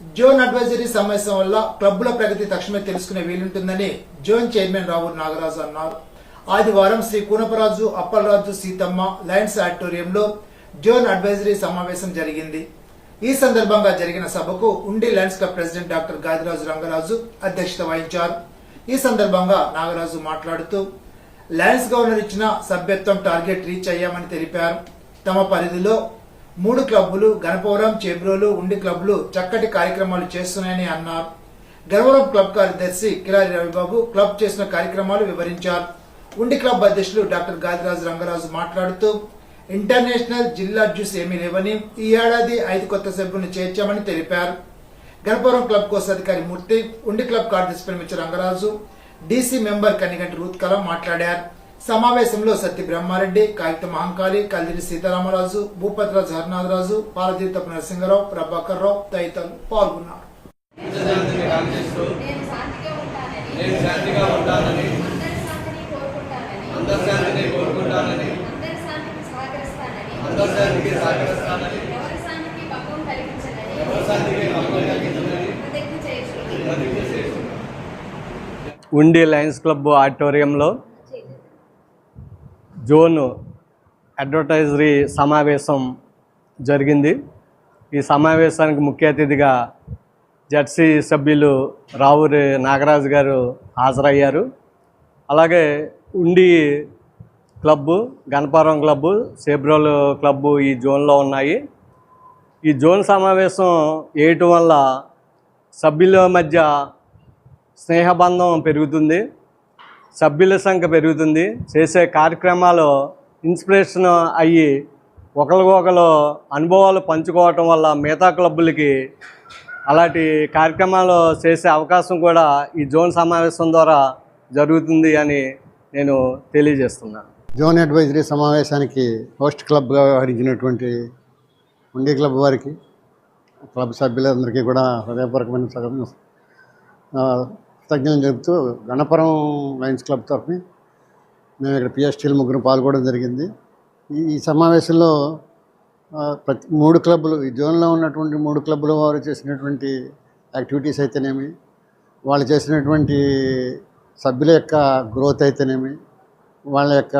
Zone advisory సమావేశం వల్ల క్లబ్బుల ప్రగతి తక్షణమే తెలుసుకునే వీలుంటుందని జోన్ చైర్మన్ రావు నాగరాజు అన్నారు. ఆదివారం శ్రీ కూనపరాజు అప్పలరాజు సీతమ్మ లయన్స్ ఆడిటోరియంలో జోన్ అడ్వైజరీ సమావేశం జరిగింది. ఈ సందర్భంగా జరిగిన సభకు Undi lions club president doctor Gadiraju Rangaraju అధ్యక్షత వహించారు. ఈ సందర్భంగా నాగరాజు మాట్లాడుతూ లయన్స్ గవర్నర్ ఇచ్చిన సభ్యత్వం టార్గెట్ రీచ్ అయ్యామని తెలిపారు. తమ పరిధిలో మూడు క్లబ్బులు గణపవరం చేబ్రోలు ఉండి క్లబ్లు చక్కటి కార్యక్రమాలు చేస్తున్నాయని అన్నారు. గణవరం క్లబ్ కార్యదర్శి కిలారి రవిబాబు క్లబ్ చేసిన కార్యక్రమాలు వివరించారు. ఉండి క్లబ్ అధ్యక్షులు డాక్టర్ గాదిరాజు రంగరాజు మాట్లాడుతూ ఇంటర్నేషనల్ జిల్లా జ్యూస్ ఏమీ లేవని ఈ ఏడాది ఐదు కొత్త సభ్యులను చేర్చామని తెలిపారు. గణపవరం క్లబ్ కోశాధికారి మూర్తి ఉండి క్లబ్ కార్యదర్శి ప్రేమించ Rangaraju DC member Kaniganti Ruth Kalam మాట్లాడారు. సమావేశంలో సత్య బ్రహ్మారెడ్డి కాగిత మహంకాళి కల్దిరి సీతారామరాజు భూపతిరాజు హరినాథరాజు పాలతీర్థపు నరసింహరావు ప్రభాకర్ రావు తదితరులు పాల్గొన్నారు. ఉండి లయన్స్ క్లబ్ ఆడిటోరియంలో జోన్ అడ్వర్టైజరీ సమావేశం జరిగింది. ఈ సమావేశానికి ముఖ్య అతిథిగా జడ్సీ సభ్యులు రావురి నాగరాజు గారు హాజరయ్యారు. అలాగే Undi club Ganaparam club Sebrolu club ఈ జోన్లో ఉన్నాయి. ఈ జోన్ సమావేశం వేయటం వల్ల సభ్యుల మధ్య స్నేహబంధం పెరుగుతుంది. సభ్యుల సంఖ్య పెరుగుతుంది. చేసే కార్యక్రమాలు ఇన్స్పిరేషన్ అయ్యి ఒకరికొకరు అనుభవాలు పంచుకోవటం వల్ల మిగతా క్లబ్బులకి అలాంటి కార్యక్రమాలు చేసే అవకాశం కూడా ఈ జోన్ సమావేశం ద్వారా జరుగుతుంది అని నేను తెలియజేస్తున్నాను జోన్ అడ్వైజరీ సమావేశానికి హోస్ట్ క్లబ్గా వ్యవహరించినటువంటి ఉండి క్లబ్ వారికి క్లబ్ సభ్యులందరికీ కూడా హృదయపూర్వకమైన కృతజ్ఞతలు చెబుతూ గణపురం లయన్స్ క్లబ్ తరఫున మేము ఇక్కడ పిఎస్టీలు ముగ్గురు పాల్గొనడం జరిగింది. ఈ ఈ సమావేశంలో ప్రతి మూడు క్లబ్బులు ఈ జోన్లో ఉన్నటువంటి మూడు క్లబ్బుల వారు చేసినటువంటి యాక్టివిటీస్ అయితేనేమి వాళ్ళు చేసినటువంటి సభ్యుల యొక్క గ్రోత్ అయితేనేమి వాళ్ళ యొక్క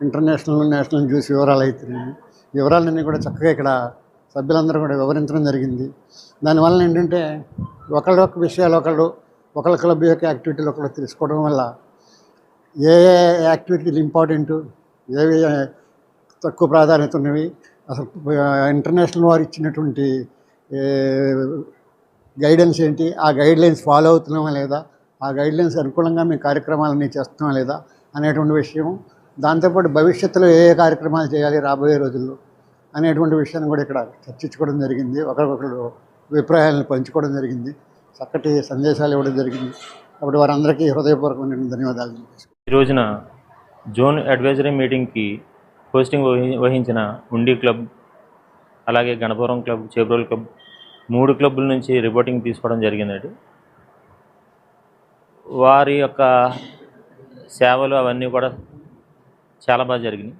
ఇంటర్నేషనల్ నేషనల్ జ్యూస్ వివరాలు అయితేనేమి వివరాలన్నీ కూడా చక్కగా ఇక్కడ సభ్యులందరూ కూడా వివరించడం జరిగింది. దానివల్ల ఏంటంటే ఒకళ్ళొక విషయాలు ఒకళ్ళు ఒకళ్ళ క్లబ్ యొక్క యాక్టివిటీలు ఒకళ్ళు తెలుసుకోవడం వల్ల ఏ ఏ యాక్టివిటీలు ఇంపార్టెంట్ ఏవి తక్కువ ప్రాధాన్యత ఉన్నవి అసలు ఇంటర్నేషనల్ వారు ఇచ్చినటువంటి గైడెన్స్ ఏంటి ఆ గైడ్ లైన్స్ ఫాలో అవుతున్నామా లేదా ఆ గైడ్ లైన్స్ అనుకూలంగా మేము కార్యక్రమాలన్నీ చేస్తున్నామా లేదా అనేటువంటి విషయం దాంతోపాటు భవిష్యత్తులో ఏ ఏ కార్యక్రమాలు చేయాలి రాబోయే రోజుల్లో అనేటువంటి విషయాన్ని కూడా ఇక్కడ చర్చించుకోవడం జరిగింది. ఒకరికొకరు అభిప్రాయాలను పంచుకోవడం జరిగింది. చక్కటి సందేశాలు ఇవ్వడం జరిగింది. కాబట్టి వారందరికీ హృదయపూర్వకమైన ధన్యవాదాలు ఈ రోజున జోన్ అడ్వైజరీ మీటింగ్కి హోస్టింగ్ వహి- వహించిన ఉండి క్లబ్ అలాగే గణపురం క్లబ్ చేబ్రోల్ క్లబ్ మూడు క్లబ్ల నుంచి రిపోర్టింగ్ తీసుకోవడం జరిగిందండి. వారి యొక్క సేవలు అవన్నీ కూడా చాలా బాగా జరిగినాయి.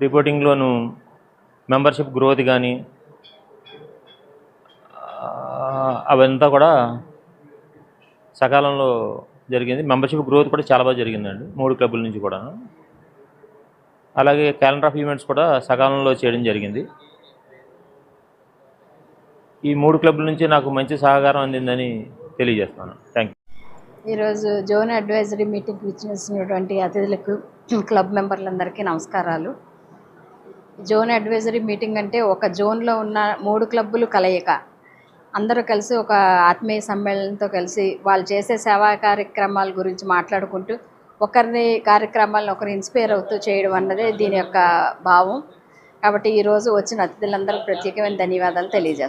రిపోర్టింగ్లోను మెంబర్షిప్ గ్రోత్ కానీ అవంతా కూడా సకాలంలో జరిగింది. మెంబర్షిప్ గ్రోత్ కూడా చాలా బాగా జరిగిందండి మూడు క్లబ్బుల నుంచి కూడా అలాగే క్యాలెండర్ ఆఫ్ ఈవెంట్స్ కూడా సకాలంలో చేయడం జరిగింది. ఈ మూడు క్లబ్బుల నుంచి నాకు మంచి సహకారం అందిందని తెలియజేస్తున్నాను. థ్యాంక్ యూ ఈరోజు జోన్ అడ్వైజరీ మీటింగ్ ఇచ్చినటువంటి అతిథులకు క్లబ్ మెంబర్లందరికీ నమస్కారాలు. జోన్ అడ్వైజరీ మీటింగ్ అంటే ఒక జోన్లో ఉన్న మూడు క్లబ్బులు కలయిక. అందరూ కలిసి ఒక ఆత్మీయ సమ్మేళనంతో కలిసి వాళ్ళు చేసే సేవా కార్యక్రమాల గురించి మాట్లాడుకుంటూ ఒకరిని కార్యక్రమాలను ఒకరు ఇన్స్పైర్ అవుతూ చేయడం అన్నదే దీని యొక్క భావం. కాబట్టి ఈరోజు వచ్చిన అతిథులందరూ ప్రత్యేకమైన ధన్యవాదాలు తెలియజేస్తాను